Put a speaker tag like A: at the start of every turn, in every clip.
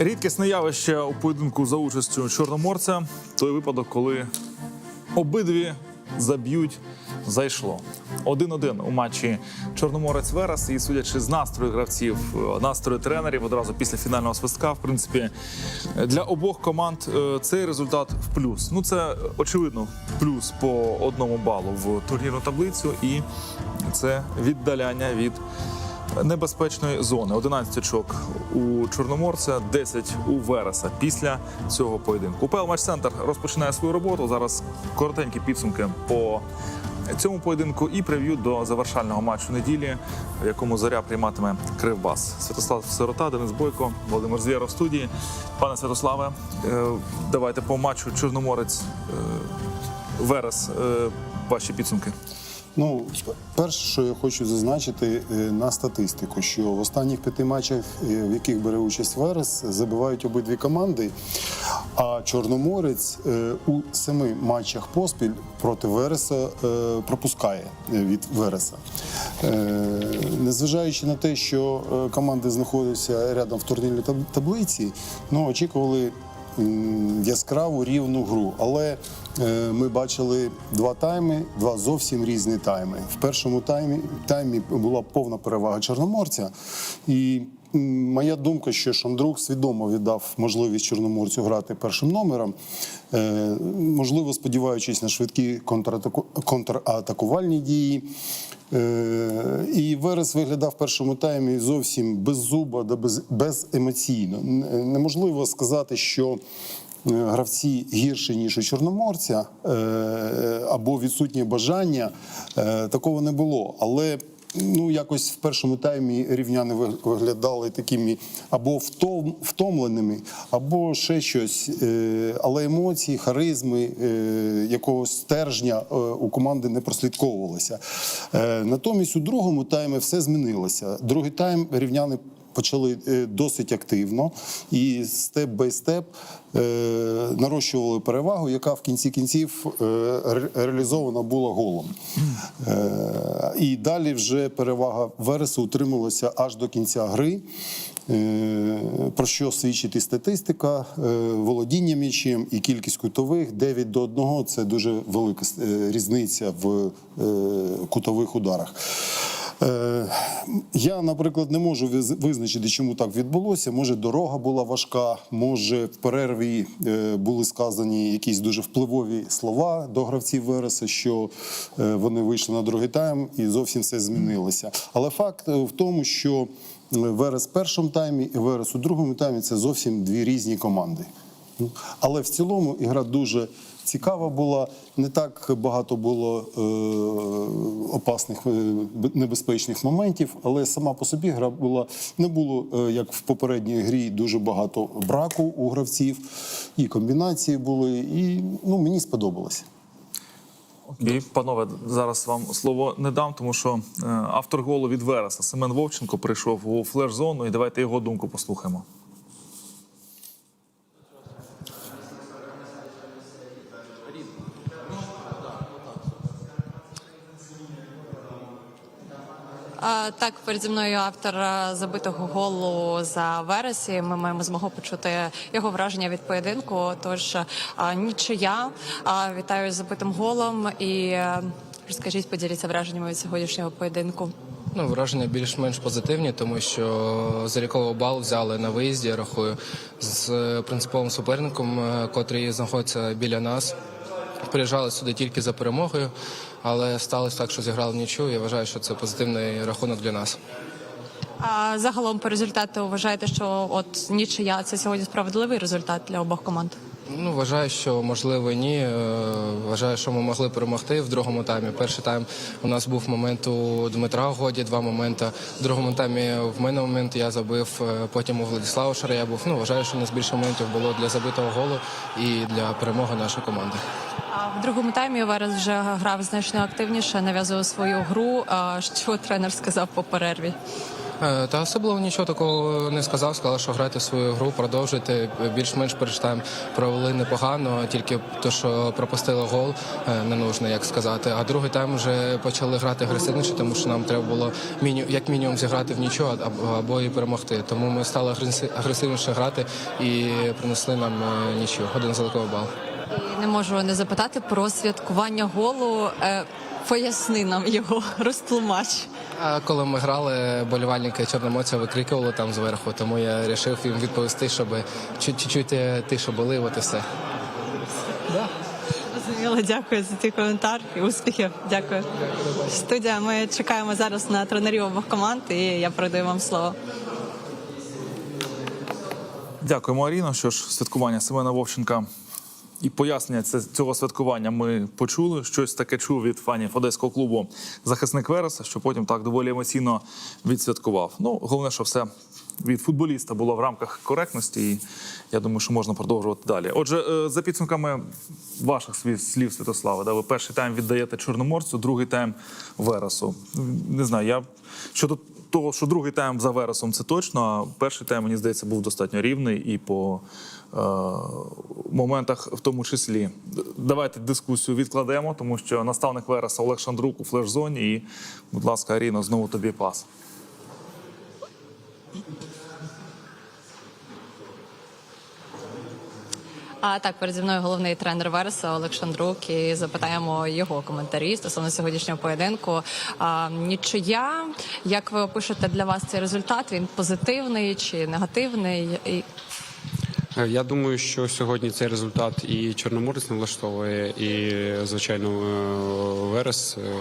A: Рідкісне явище у поєдинку за участю чорноморця той випадок, коли обидві заб'ють зайшло. 1-1 у матчі Чорноморець Верес. І судячи з настрою гравців, е, настрою тренерів одразу після фінального свистка, в принципі, для обох команд е, цей результат в плюс. Ну це очевидно плюс по одному балу в турнірну таблицю, і це віддаляння від небезпечної зони. 11 очок у Чорноморця, 10 у Вереса після цього поєдинку. УПЛ Матч Центр розпочинає свою роботу. Зараз коротенькі підсумки по цьому поєдинку і прев'ю до завершального матчу неділі, в якому зоря прийматиме Кривбас. Святослав Сирота, Денис Бойко, Володимир Звєра в студії. Пане Святославе, е, давайте по матчу Чорноморець е, Верес. е, Ваші підсумки.
B: Ну, перше, що я хочу зазначити е, на статистику, що в останніх п'яти матчах, е, в яких бере участь Верес, забивають обидві команди. А Чорноморець е, у семи матчах поспіль проти Вереса пропускає від Вереса. Незважаючи на те, що команди знаходяться рядом в турнірній таб- таблиці, ну очікували яскраву рівну гру. Але е, ми бачили два тайми, два зовсім різні тайми. В першому таймі, таймі була повна перевага чорноморця. І моя думка, що Шандрук свідомо віддав можливість чорноморцю грати першим номером, е, можливо, сподіваючись на швидкі контратаку- контратакувальні дії. Е, І Верес виглядав в першому таймі зовсім без зуба, без, беземоційно. Неможливо сказати, що е, гравці гірші, ніж у Чорноморця, е, або відсутнє бажання. Е, Такого не було. Але ну, якось в першому таймі рівняни виглядали такими або втом, втомленими, або ще щось. Е, Але емоції, харизми, е, якогось стержня е, у команди не прослідковувалося. Натомість у другому таймі все змінилося. Другий тайм рівняни почали е, досить активно і степ бай степ е, нарощували перевагу, яка в кінці кінців е, реалізована була голом. І далі вже перевага Вересу утрималася аж до кінця гри. Про що свідчить і статистика, володіння м'ячем і кількість кутових 9 до 1 – це дуже велика різниця в кутових ударах. Е, Я, наприклад, не можу виз- визначити, чому так відбулося. Може, дорога була важка, може, в перерві е, були сказані якісь дуже впливові слова до гравців Вереса, що е, вони вийшли на другий тайм і зовсім все змінилося. Але факт в тому, що Верес в першому таймі і Верес у другому таймі це зовсім дві різні команди. Ну, Але в цілому ігра дуже цікава була. Не так багато було е, опасних е, небезпечних моментів, але сама по собі гра була не було е, як в попередній грі дуже багато браку у гравців, і комбінації були. І ну мені сподобалося.
A: Окей, панове, зараз вам слово не дам, тому що е, автор голу від Вереса Семен Вовченко прийшов у флеш-зону, і давайте його думку послухаємо.
C: Так, переді мною автор забитого голу за вересі. Ми маємо змогу почути його враження від поєдинку. Тож нічия. Вітаю з забитим голом і розкажіть, поділіться враженнями від сьогоднішнього поєдинку.
D: Ну, враження більш-менш позитивні, тому що заліковий бал взяли на виїзді, я рахую, з е, принциповим суперником, е, котрий знаходиться біля нас. Приїжджали сюди тільки за перемогою, але сталося так, що зіграли нічу. Я вважаю, що це позитивний рахунок для нас.
C: А загалом по результату вважаєте, що от нічия це сьогодні справедливий результат для обох команд?
D: Ну, вважаю, що можливо ні. Е, Вважаю, що ми могли перемогти в другому таймі. Перший тайм у нас був момент у Дмитра Годі, два моменти. В другому таймі в мене момент я забив, е, потім у Владислава Шарая був. Ну, вважаю, що у нас більше моментів було для забитого голу і для перемоги нашої команди.
C: А в другому таймі Верес вже грав значно активніше, нав'язував свою гру. Що тренер сказав по перерві?
D: Е, Та особливо нічого такого не сказав. Сказав, що грайте свою гру, продовжуйте. Більш-менш перший тайм провели непогано, тільки то, що пропустили гол, е, не нужно, як сказати. А другий тайм вже почали грати агресивніше, тому що нам треба було міні... як мінімум зіграти в нічого або, і перемогти. Тому ми стали агресивніше грати і принесли нам е, нічого. Один заликовий бал.
C: Не можу не запитати про святкування голу. Е, Поясни нам його, розтлумач.
D: А коли ми грали, болівальники Чорноморця викрикували там зверху, тому я вирішив їм відповісти, щоб чуть-чуть е, тише були, от і все.
C: Зрозуміло, дякую за цей коментар і успіхів. Дякую. Студія. Ми чекаємо зараз на тренерів обох команд, і я передаю вам слово.
A: Дякуємо, Аріно. Що ж, святкування Семена Вовченка і пояснення цього святкування ми почули. Щось таке чув від фанів одеського клубу захисник Вереса, що потім так доволі емоційно відсвяткував. Ну, головне, що все від футболіста було в рамках коректності, і я думаю, що можна продовжувати далі. Отже, е, за підсумками ваших слів, Святослава, да, ви перший тайм віддаєте Чорноморцю, другий тайм Вересу. Не знаю, я щодо того, що другий тайм за Вересом це точно, а перший тайм, мені здається, був достатньо рівний і по моментах в тому числі. Давайте дискусію відкладемо, тому що наставник Вереса Олег Шандрук у флеш-зоні. І, будь ласка, Аріно, знову тобі пас.
C: А так, переді мною головний тренер Вереса Олег. І запитаємо його коментарі стосовно сьогоднішнього поєдинку. А, нічия, як ви опишете для вас цей результат? Він позитивний чи негативний? І
E: Е, Я думаю, що сьогодні цей результат і Чорноморець не влаштовує, і звичайно е, Верес. е,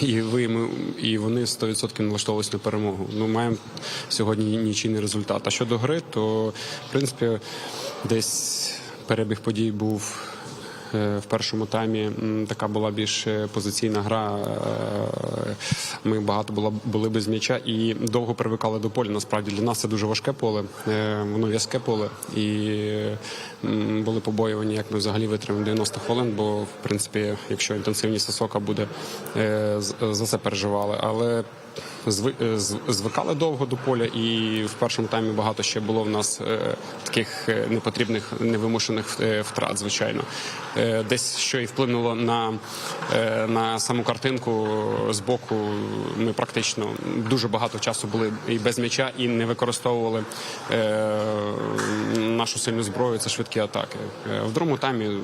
E: І ви ми, і вони 100% налаштовувалися на перемогу. Ну маємо сьогодні нічийний результат. А щодо гри, то в принципі десь перебіг подій був Е, В першому таймі така була більш е, позиційна гра. Е, Ми багато була, були без м'яча і довго привикали до поля. Насправді для нас це дуже важке поле, е, воно в'язке поле. І були побоювані, як ми взагалі витримаємо 90 хвилин, бо в принципі, якщо інтенсивність висока буде, е, за це переживали. Але е, звикали довго до поля, і в першому таймі багато ще було в нас е, таких е, непотрібних, невимушених е, втрат, звичайно. Е, Десь що і вплинуло на, е, на саму картинку з боку. Ми практично дуже багато часу були і без м'яча, і не використовували е, нашу сильну зброю. Це швидкі атаки. Е, В другому таймі е,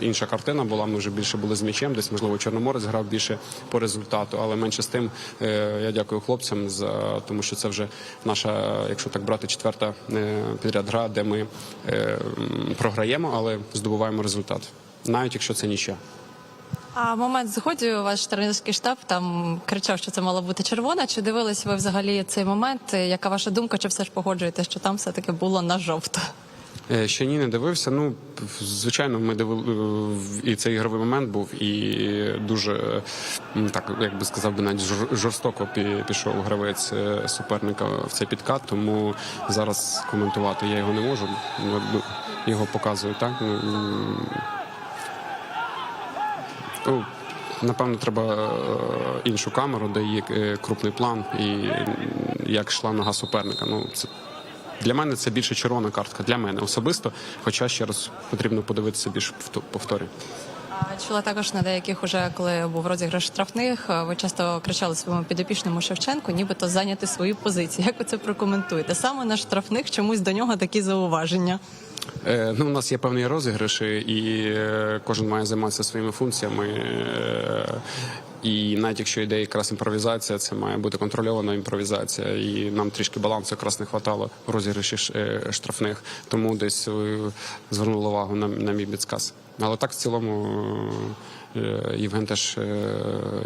E: інша картина була. Ми вже більше були з м'ячем. Десь можливо Чорноморець грав більше по результату, але менше з тим. Я дякую хлопцям за тому, що це вже наша, якщо так брати, четверта е, підряд гра, де ми е, програємо, але здобуваємо результат, навіть якщо це нічия.
C: А момент заходу ваш тренерський штаб там кричав, що це мала бути червона. Чи дивились ви взагалі цей момент? Яка ваша думка? Чи все ж погоджуєте, що там все таки було на жовто?
E: Е, Ще ні, не дивився. Ну, звичайно, ми дивили і цей ігровий момент був, і дуже так, як би сказав би, навіть жорстоко пішов гравець е, суперника в цей підкат. Тому зараз коментувати я його не можу. Ну, Його показують так. Ну, ну, Напевно, треба е, іншу камеру, де є е, крупний план і як йшла нога суперника. Ну, це для мене це більше червона картка. Для мене особисто. Хоча ще раз потрібно подивитися більш повто- повторі.
C: Чула також на деяких, уже коли був розіграш штрафних, ви часто кричали своєму підопічному Шевченку, нібито зайняти свої позиції. Як ви це прокоментуєте? Саме на штрафних чомусь до нього такі зауваження.
E: Е, ну, у нас є певні розіграші, і е, кожен має займатися своїми функціями. Е, і навіть якщо йде якраз імпровізація, це має бути контрольована імпровізація. І нам трішки балансу якраз не вистачало в розіграші е, штрафних, тому десь е, звернули увагу на, на мій підсказ. Але так в цілому е, Євген теж,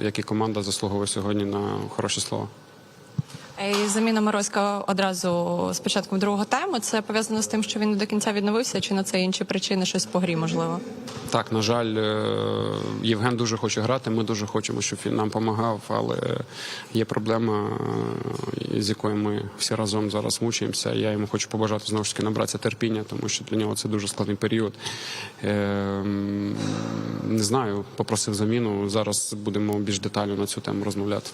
E: як і команда, заслуговує сьогодні на хороші слова.
C: І заміна Морозька одразу з початком другого тайму. Це пов'язано з тим, що він не до кінця відновився, чи на це інші причини, щось по грі, можливо.
E: Так, на жаль, е, Євген дуже хоче грати. Ми дуже хочемо, щоб він нам допомагав, але є проблема, е, з якою ми всі разом зараз мучаємося. Я йому хочу побажати знову ж таки набратися терпіння, тому що для нього це дуже складний період. Е, Не знаю, попросив заміну. Зараз будемо більш детально на цю тему розмовляти.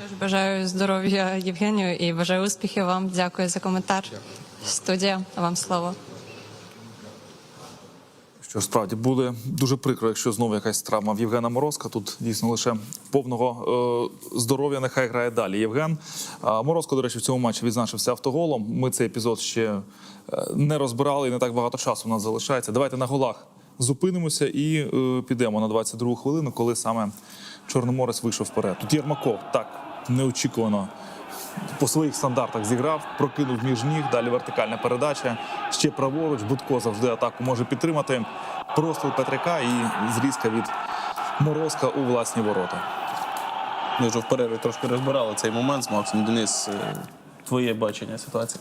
C: Що ж, бажаю здоров'я Євгенію і бажаю успіхів вам. Дякую за коментар. Студія, вам слово.
A: Що справді буде дуже прикро, якщо знову якась травма в Євгена Морозка. Тут дійсно лише повного е, здоров'я. Нехай грає далі. Євген А Морозко, до речі, в цьому матчі відзначився автоголом. Ми цей епізод ще е, не розбирали, і не так багато часу у нас залишається. Давайте на голах зупинимося і е, підемо на 22 хвилину, коли саме Чорноморець вийшов вперед. Тут Єрмаков так неочікувано по своїх стандартах зіграв, прокинув між ніг, далі вертикальна передача. Ще праворуч. Будко завжди атаку може підтримати. Простріл Петряка і зрізка від Морозка у власні ворота.
F: Ми вже в перерві трошки розбирали цей момент з Максом. Денис, е, твоє бачення ситуації.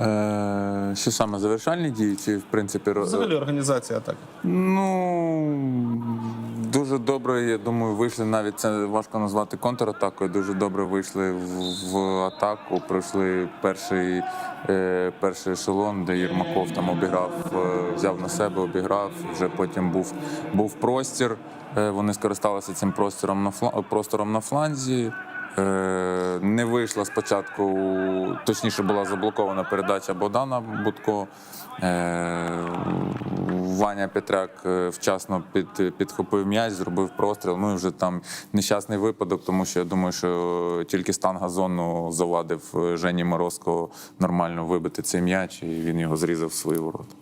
G: Е, що саме завершальні дії, чи в принципі
F: Взагалі організація атаки.
G: Ну дуже добре. Я думаю, вийшли навіть це важко назвати контратакою. Дуже добре вийшли в, в атаку. Пройшли перший, е, перший ешелон, де Єрмаков там обіграв, е, взяв на себе, обіграв. Вже потім був, був простір. Е, вони скористалися цим простором на фла- простором на фланзі. Е, Не вийшла спочатку, точніше була заблокована передача Богдана Будко. Е, Ваня Петряк е, вчасно під, підхопив м'яч, зробив простріл. Ну і вже там нещасний випадок, тому що я думаю, що тільки стан газону завадив е, Жені Морозко нормально вибити цей м'яч, і він його зрізав в свої ворота.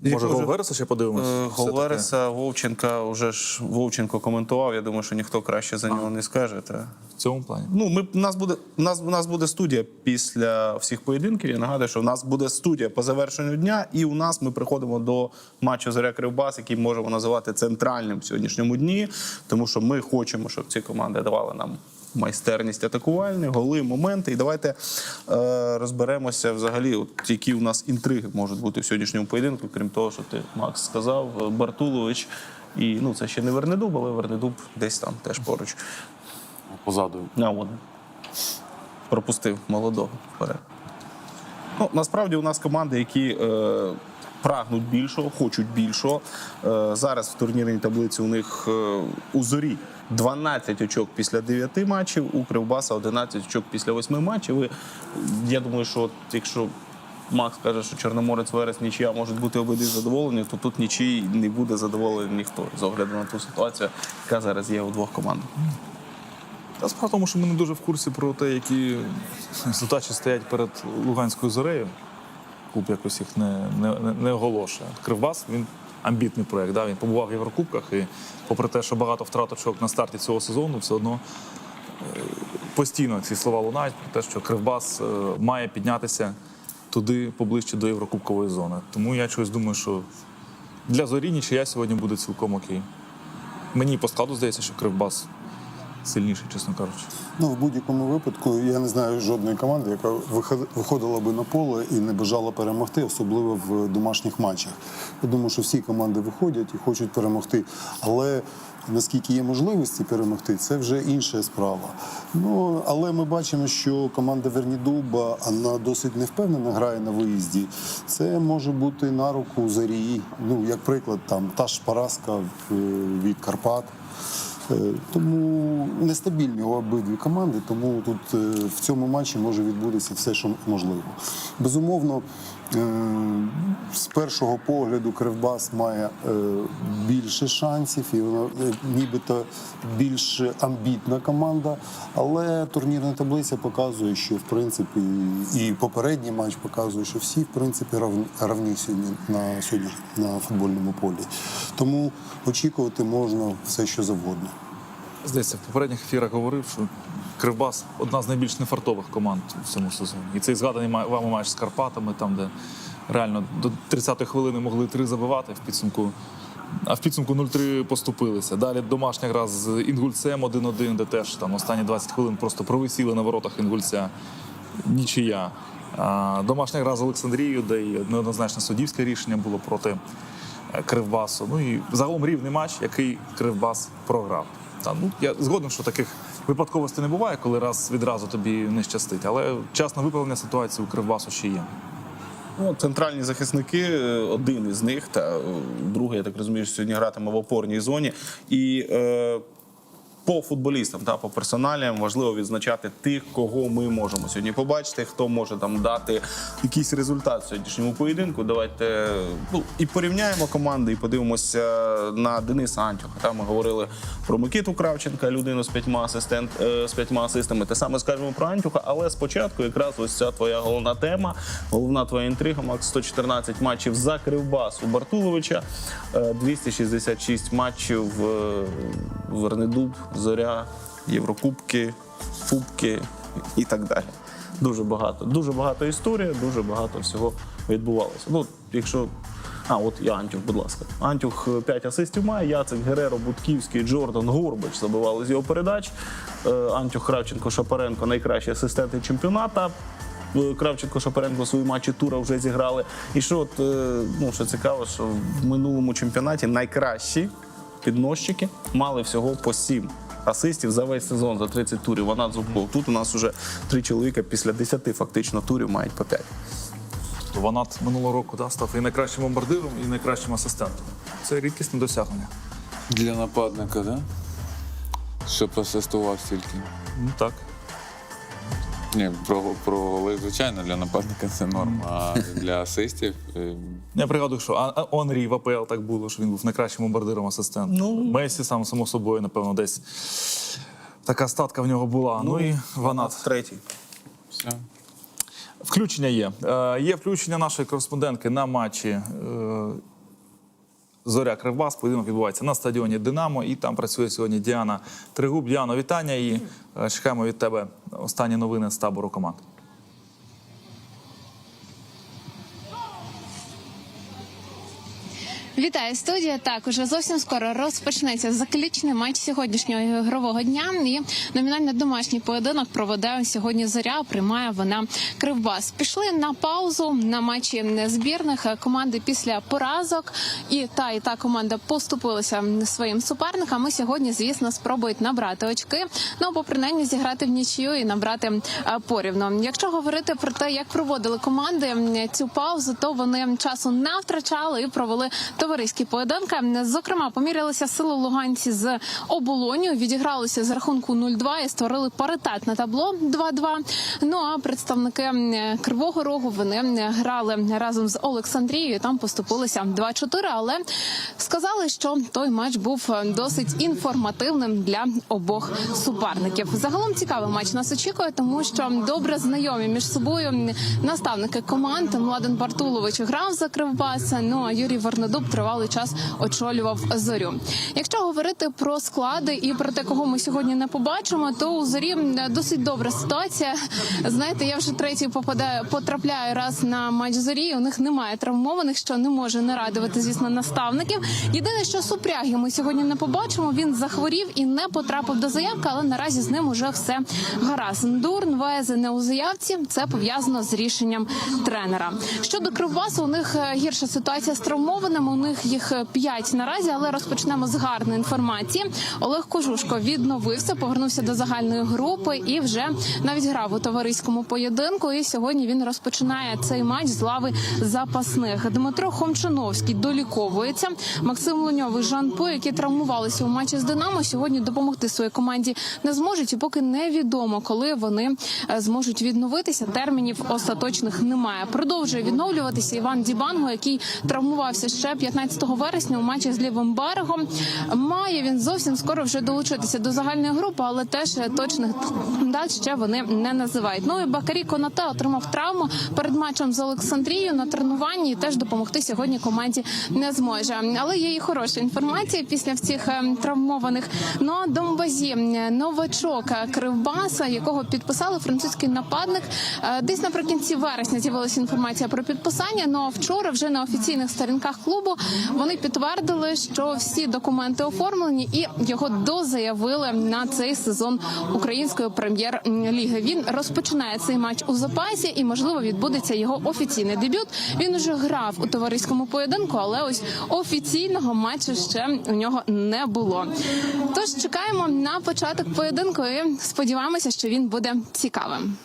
A: Може, гол Вереса ще подивимось?
F: Е,
A: Все-таки.
F: Гол Вереса, Вовченка, вже ж Вовченко коментував. Я думаю, що ніхто краще за нього не скаже. Та.
A: в цьому плані.
F: Ну, ми, у, нас буде, у, нас, у нас буде студія після всіх поєдинків. Я нагадую, що у нас буде студія по завершенню дня, і у нас ми приходимо до матчу Зоря Кривбас, який можемо називати центральним в сьогоднішньому дні, тому що ми хочемо, щоб ці команди давали нам. Майстерність атакувальні, голи, моменти. І давайте е, розберемося взагалі, от які у нас інтриги можуть бути в сьогоднішньому поєдинку, крім того, що ти Макс сказав, е, Бартулович. І ну це ще не Вернедуб, але Вернедуб десь там теж поруч.
G: Позаду
F: А, от. Пропустив молодого вперед. Ну, насправді у нас команди, які е, прагнуть більшого, хочуть більшого. Е, зараз в турнірній таблиці у них е, у зорі 12 очок після 9 матчів, у Кривбаса 11 очок після 8 матчів. І, я думаю, що от, якщо Макс каже, що Чорноморець Верес нічия можуть бути обидві задоволені, то тут нічий не буде задоволений ніхто з огляду на ту ситуацію, яка зараз є у двох командах.
A: Та справа в тому, що ми не дуже в курсі про те, які задачі стоять перед Луганською зорею. Клуб якось їх не, не, не- оголошує. Кривбас він амбітний проект. Да? Він побував в Єврокубках і, попри те, що багато втрат очок на старті цього сезону, все одно е, постійно ці слова лунають про те, що Кривбас е, має піднятися туди поближче до Єврокубкової зони. Тому я чогось думаю, що для зорі нічия сьогодні буде цілком окей. Мені по складу здається, що Кривбас сильніший, чесно кажучи.
B: Ну, в будь-якому випадку я не знаю жодної команди, яка виходила би на поле і не бажала перемогти, особливо в домашніх матчах. Я думаю, що всі команди виходять і хочуть перемогти. Але наскільки є можливості перемогти, це вже інша справа. Ну але ми бачимо, що команда Вернідуба вона досить невпевнено грає на виїзді. Це може бути на руку зарі. Ну, як приклад, там та ж поразка е, від Карпат. Е, Тому нестабільні обидві команди, тому тут е, в цьому матчі може відбутися все, що можливо. Безумовно, з першого погляду Кривбас має е, більше шансів, і вона е, нібито більш амбітна команда. Але турнірна таблиця показує, що в принципі і попередній матч показує, що всі в принципі равні сьогодні на сьогодні на футбольному полі. Тому очікувати можна все, що завгодно.
A: Здається, в попередніх ефірах говорив, що Кривбас одна з найбільш нефартових команд у цьому сезоні. І цей згаданий вами матч з Карпатами, там, де реально до 30-ї хвилини могли три забивати в підсумку. А в підсумку 0-3 поступилися. Далі домашня гра з Інгульцем 1-1, де теж там останні 20 хвилин просто провисіли на воротах Інгульця. Нічия. А, домашня гра з Олександрією, де і неоднозначне суддівське рішення було проти е, Кривбасу. Ну і загалом рівний матч, який Кривбас програв. Та, ну, я згоден, що таких випадковостей не буває, коли раз відразу тобі не щастить. Але час на виправлення ситуації у Кривбасу ще є.
F: Ну, центральні захисники, е, один із них, та е, другий, я так розумію, сьогодні гратиме в опорній зоні. І е, по футболістам та по персоналіям важливо відзначати тих, кого ми можемо сьогодні побачити, хто може там дати якийсь результат в сьогоднішньому поєдинку. Давайте ну і порівняємо команди, і подивимося на Дениса Антюха. Там ми говорили про Микиту Кравченка, людину з п'ятьма асистент е, з п'ятьма асистами. Те саме скажемо про Антюха, але спочатку якраз ось ця твоя головна тема, головна твоя інтрига. Макс 114 матчів за Кривбас у Бартуловича, е, 266 матчів е, Вернедуб, Зоря, Єврокубки, Фубки і так далі. Дуже багато. Дуже багато історії, дуже багато всього відбувалося. Ну, якщо. А, от і Антюх, будь ласка. Антюх 5 асистів має, Яцек, Гереро, Будківський, Джордан, Горбач забивали з його передач. Е, Антюх, Кравченко, Шапаренко найкращі асистенти чемпіоната. Е, Кравченко, Шапаренко свої матчі тура вже зіграли. І що от, е, ну, що цікаво, що в минулому чемпіонаті найкращі підносчики мали всього по 7 асистів за весь сезон, за 30 турів. Вона Зубков. Тут у нас вже три чоловіка після 10 фактично турів мають по 5.
A: Вона минулого року да, став і найкращим бомбардиром, і найкращим асистентом. Це рідкісне досягнення.
G: Для нападника, да? Щоб асистував стільки.
A: Ну так.
G: Ні, про, про голи, звичайно, для нападника це норма. А для асистів е,
A: Я пригадую, що Онрі в АПЛ так було, що він був найкращим бомбардиром асистентом.
F: Ну.
A: Месі сам само собою, напевно, десь така статка в нього була. Ну, і Ванат.
F: Третій.
G: все.
A: Включення є. Е, є включення нашої кореспондентки на матчі е, Зоря Кривбас. Поєдинок відбувається на стадіоні Динамо. І там працює сьогодні Діана Тригуб. Діано, вітання і е, чекаємо від тебе останні новини з табору команд.
H: Вітаю студія. Так уже зовсім скоро розпочнеться заключний матч сьогоднішнього ігрового дня. І номінально домашній поєдинок проведе сьогодні зоря. Приймає вона Кривбас. Пішли на паузу на матчі збірних команди після поразок. І та і та команда поступилися своїм суперникам. І сьогодні, звісно, спробують набрати очки. Ну або принаймні зіграти в нічию і набрати е, порівну. Якщо говорити про те, як проводили команди цю паузу, то вони часу не втрачали і провели товариські поєдинки. Зокрема, помірялися сили луганці з оболоню, відігралися з рахунку 0-2 і створили паритет на табло 2-2. Ну а представники Кривого Рогу вони грали разом з Олександрією. Там поступилися 2-4, але сказали, що той матч був досить інформативним для обох суперників. Загалом цікавий матч нас очікує, тому що добре знайомі між собою наставники команд Младен Бартулович грав за Кривбас. Ну а Юрій Вернедуб тривалий час очолював зорю. Якщо говорити про склади і про те, кого ми сьогодні не побачимо, то у зорі досить добра ситуація. Знаєте, я вже третій попадаю, потрапляю раз на матч зорі. У них немає травмованих, що не може не радувати, звісно, наставників. Єдине, що супряги ми сьогодні не побачимо. Він захворів і не потрапив до заявки, але наразі з ним уже все гаразд. Дурн везе не у заявці. Це пов'язано з рішенням тренера. Щодо Кривбасу, у них е, гірша ситуація з травмованими. Них їх е, п'ять наразі, але розпочнемо з гарної інформації. Олег Кожушко відновився, повернувся до загальної групи і вже навіть грав у товариському поєдинку. І сьогодні він розпочинає цей матч з лави запасних. Дмитро Хомчановський доліковується. Максим Луньов і Жан По, які травмувалися у матчі з Динамо, сьогодні допомогти своїй команді не зможуть. І поки невідомо, коли вони е, зможуть відновитися. Термінів остаточних немає. Продовжує відновлюватися Іван Дібанго, який травмувався ще 15 вересня у матчі з лівим берегом. Має він зовсім скоро вже долучитися до загальної групи, але теж точних дат ще вони не називають. Ну і Бакарі Конате отримав травму перед матчем з Олександрією на тренуванні. Теж допомогти сьогодні команді не зможе. Але є і хороша інформація після всіх е, травмованих. Ну а Домбазі е, новачок е, Кривбаса, якого підписали французький нападник. Десь наприкінці вересня з'явилася інформація про підписання. Ну а вчора вже на офіційних сторінках клубу вони підтвердили, що всі документи оформлені і його дозаявили на цей сезон української прем'єр-ліги. Він розпочинає цей матч у запасі, і можливо відбудеться його офіційний дебют. Він уже грав у товариському поєдинку, але ось офіційного матчу ще у нього не було. Тож чекаємо на початок поєдинку і сподіваємося, що він буде цікавим.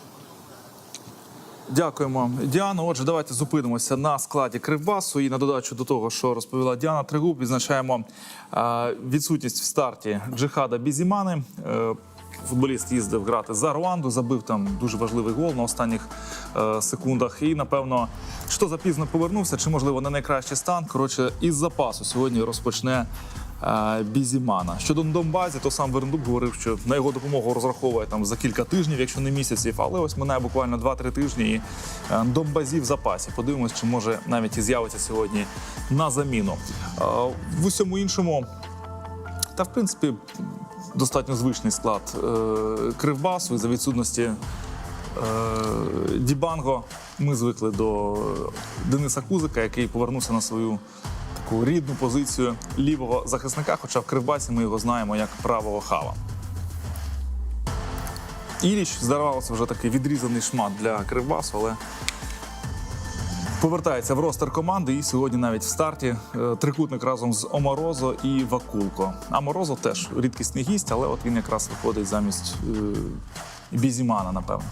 A: Дякуємо, Діано. Отже, давайте зупинимося на складі Кривбасу. І на додачу до того, що розповіла Діана Тригуб, відзначаємо відсутність в старті Джихада Бізімани. Е, Футболіст їздив грати за Руанду, забив там дуже важливий гол на останніх е, секундах. І напевно, що запізно повернувся, чи можливо не найкращий стан. Коротше, із запасу сьогодні розпочне Бізімана. Щодо Донбазі, то сам Верндуб говорив, що на його допомогу розраховує там за кілька тижнів, якщо не місяців. Але ось минає буквально 2-3 тижні і е, Донбазі в запасі. Подивимось, чи може навіть і з'явиться сьогодні на заміну. Е, В усьому іншому, та в принципі, достатньо звичний склад е, Кривбасу і за відсутності е, Дібанго. Ми звикли до Дениса Кузика, який повернувся на свою таку рідну позицію лівого захисника, хоча в Кривбасі ми його знаємо як правого хава. Іліч здавалося вже такий відрізаний шмат для Кривбасу, але повертається в ростер команди. І сьогодні навіть в старті е, трикутник разом з Оморозо і Вакулко. А Морозо теж рідкісний гість, але от він якраз виходить замість е, Бізімана, напевно.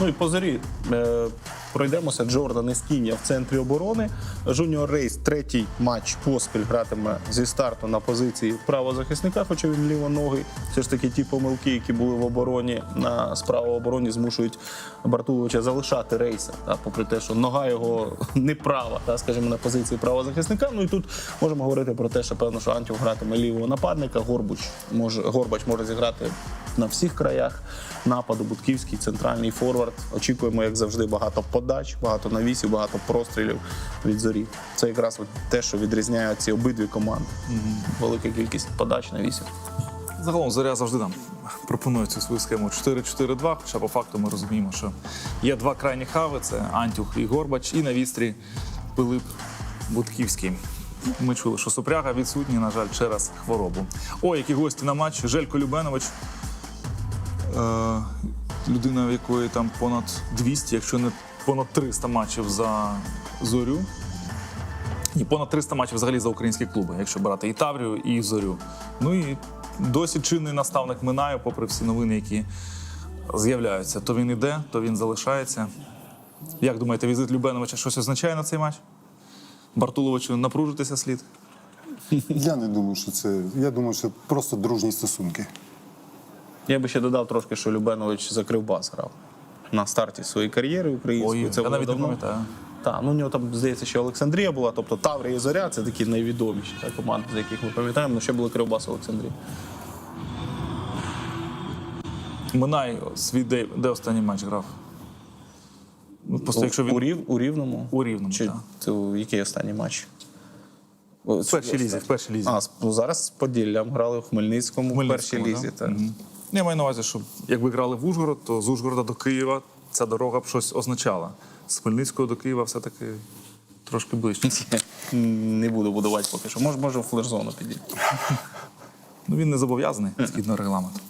F: Ну і по зорі е, пройдемося. Джордан Ескінія в центрі оборони. Жуніор Рейс третій матч поспіль гратиме зі старту на позиції правозахисника, хоча він лівоногий. Все ж таки ті помилки, які були в обороні на справа обороні, змушують Бартуловича залишати рейса. Та, попри те, що нога його не права, та, скажімо, на позиції правозахисника. Ну і тут можемо говорити про те, що певно, що Антюх гратиме лівого нападника. Горбуч може Горбач може зіграти на всіх краях нападу. Будківський центральний форвард. Очікуємо, як завжди, багато подач, багато навісів, багато прострілів від зорі. Це якраз те, що відрізняє ці обидві команди. Велика кількість подач навісів.
A: Загалом зоря завжди нам пропонує цю свою схему 4-4-2. Хоча по факту ми розуміємо, що є два крайні хави: це Антюх і Горбач, і на вістрі Пилип Будківський. Ми чули, що Супряга відсутній, на жаль, через хворобу. О, які гості на матч. Желько Любенович. Е, людина, в якої там понад 200, якщо не понад 300 матчів за зорю. І понад 300 матчів взагалі за українські клуби, якщо брати і Таврію, і Зорю. Ну і досі чинний наставник минає, попри всі новини, які з'являються. То він іде, то він залишається. Як думаєте, візит Любеновича щось означає на цей матч? Бартуловичу напружитися слід?
B: Я не думаю, що це. Я думаю, що просто дружні стосунки.
F: Я би ще додав трошки, що Любенович за Кривбас грав на старті своєї кар'єри української.
A: Ой,
F: це
A: я
F: було
A: навіть не
F: давно.
A: пам'ятаю.
F: Так, ну у нього там здається, що Олександрія була, тобто Таврія і Зоря це такі найвідоміші та, команди, за яких ми пам'ятаємо, ну ще були Кривбас Олександрія.
A: Минай свій де, де останній матч грав? Ну, просто якщо
F: у, Рів, у Рівному.
A: у Рівному.
F: Чи
A: так.
F: це у який останній матч?
A: В першій лізі, в першій лізі.
F: А, ну, зараз з Поділлям грали в Хмельницькому, в першій лізі. Так.
A: Мгм. Я маю на увазі, що якби грали в Ужгород, то з Ужгорода до Києва ця дорога б щось означала. З Хмельницького до Києва все-таки трошки ближче.
F: Не буду будувати поки що. Може, може в флеш-зону підійти.
A: Ну він не зобов'язаний згідно регламенту.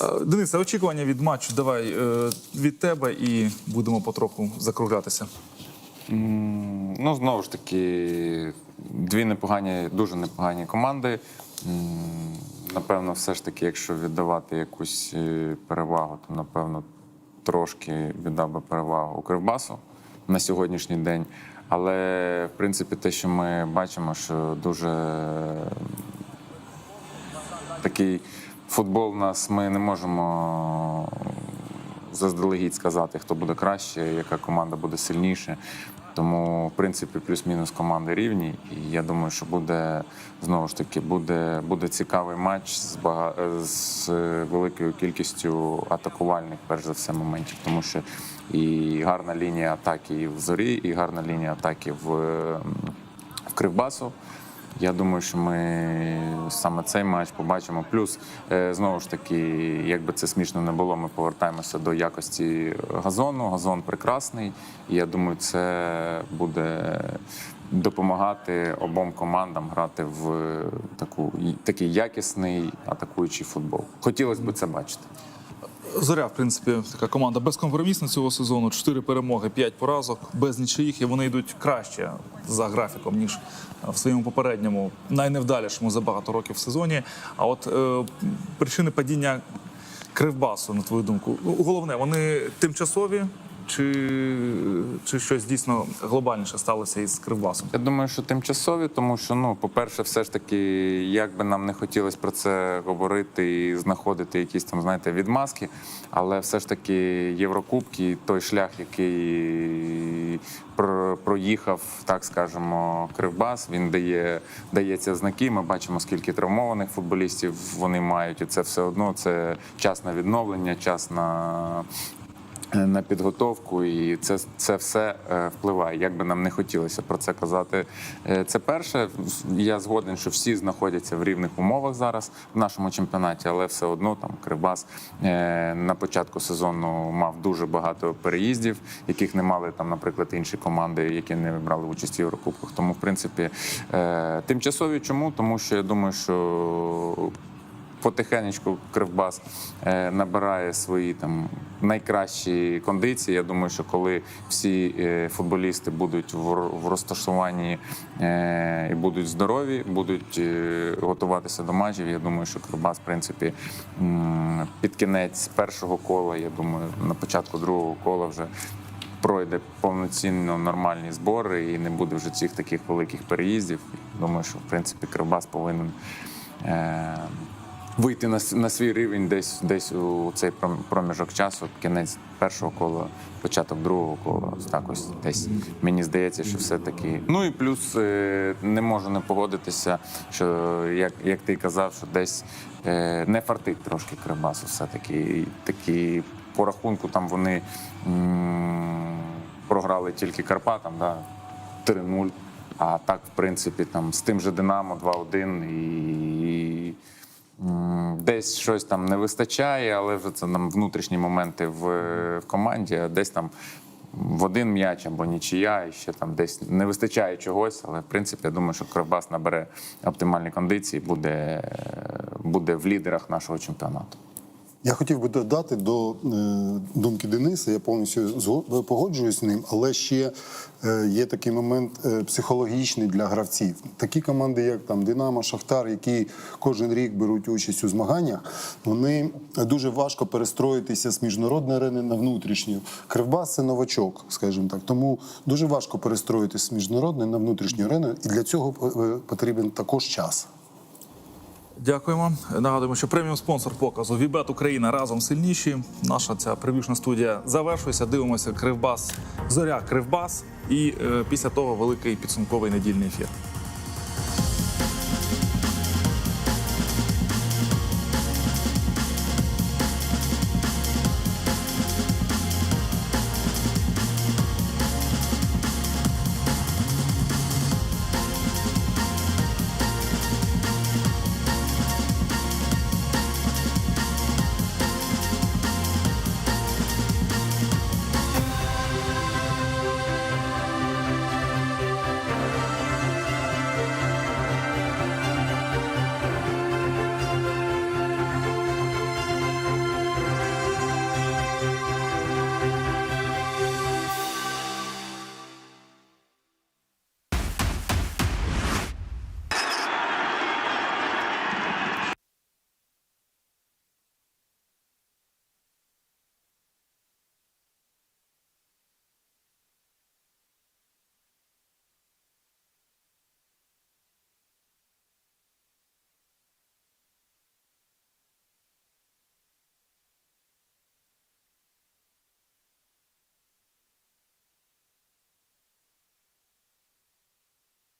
A: Е, Денисе, очікування від матчу давай е, від тебе і будемо потроху закруглятися.
G: Ну, знову ж таки, дві непогані, дуже непогані команди. Напевно, все ж таки, якщо віддавати якусь е, перевагу, то напевно трошки віддав би перевагу Кривбасу на сьогоднішній день. Але в принципі, те, що ми бачимо, що дуже такий футбол нас ми не можемо заздалегідь сказати, хто буде краще, яка команда буде сильніше. Тому, в принципі, плюс-мінус команди рівні. І я думаю, що буде знову ж таки буде, буде цікавий матч з, бага... з великою кількістю атакувальних, перш за все, моментів, тому що і гарна лінія атаки в зорі, і гарна лінія атаки в, в Кривбасу. Я думаю, що ми саме цей матч побачимо. Плюс е, знову ж таки, як би це смішно не було, ми повертаємося до якості газону. Газон прекрасний. І я думаю, це буде допомагати обом командам грати в таку такий якісний атакуючий футбол. Хотілося б це бачити.
A: Зоря, в принципі, така команда безкомпромісна цього сезону. Чотири перемоги, п'ять поразок, без нічиїх, і вони йдуть краще за графіком, ніж в своєму попередньому, найневдалішому за багато років в сезоні. А от е, причини падіння Кривбасу, на твою думку? Головне, вони тимчасові, чи, чи щось дійсно глобальніше сталося із Кривбасом?
G: Я думаю, що тимчасові, тому що, ну, по-перше, все ж таки, як би нам не хотілося про це говорити і знаходити якісь там, знаєте, відмазки, але все ж таки Єврокубки, той шлях, який про- проїхав, так скажемо, Кривбас, він дає, дається знаки. Ми бачимо, скільки травмованих футболістів вони мають, і це все одно це час на відновлення, час на на підготовку, і це, це все е, впливає. Як би нам не хотілося про це казати. Е, Це перше. Я згоден, що всі знаходяться в рівних умовах зараз в нашому чемпіонаті, але все одно там Кривбас е, на початку сезону мав дуже багато переїздів, яких не мали там, наприклад, інші команди, які не брали участь в Єврокубках. Тому, в принципі, тимчасові чому? Тому що я думаю, що потихенечку Кривбас е, набирає свої там найкращі кондиції. Я думаю, що коли всі е, футболісти будуть в, розташуванні е, і будуть здорові, будуть готуватися до матчів. Я думаю, що Кривбас, в принципі, під кінець першого кола, я думаю, на початку другого кола вже. Пройде повноцінно нормальні збори і не буде вже цих таких великих переїздів. Думаю, що в принципі Кривбас повинен е, вийти на, на свій рівень десь, десь у цей проміжок часу, кінець першого кола, початок другого кола. Ось Так ось десь мені здається, що все-таки. Ну і плюс е, не можу не погодитися, що як, як ти казав, що десь е, не фартить трошки Кривбасу, все-таки такі по рахунку там вони програли тільки Карпатам, да, 3-0. А так, в принципі, там з тим же Динамо 2-1 і десь щось там не вистачає, але вже це нам внутрішні моменти в, в команді, а десь там в один м'яч або нічия, і ще там десь не вистачає чогось. Але в принципі, я думаю, що Кривбас набере оптимальні кондиції, буде, буде в лідерах нашого чемпіонату.
B: Я хотів би додати до е, думки Дениса, я повністю погоджуюсь з ним, але ще е, є такий момент е, психологічний для гравців. Такі команди, як там Динамо, Шахтар, які кожен рік беруть участь у змаганнях, вони дуже важко перестроїтися з міжнародної арени на внутрішню. Кривбас це новачок, скажімо так. Тому дуже важко перестроїтися з міжнародної на внутрішню арену, і для цього потрібен також час.
A: Дякуємо. Нагадуємо, що преміум спонсор показу Вібет Україна разом сильніші. Наша ця прев'юшна студія завершується. Дивимося Кривбас, зоря Кривбас, і е, після того великий підсумковий недільний ефір.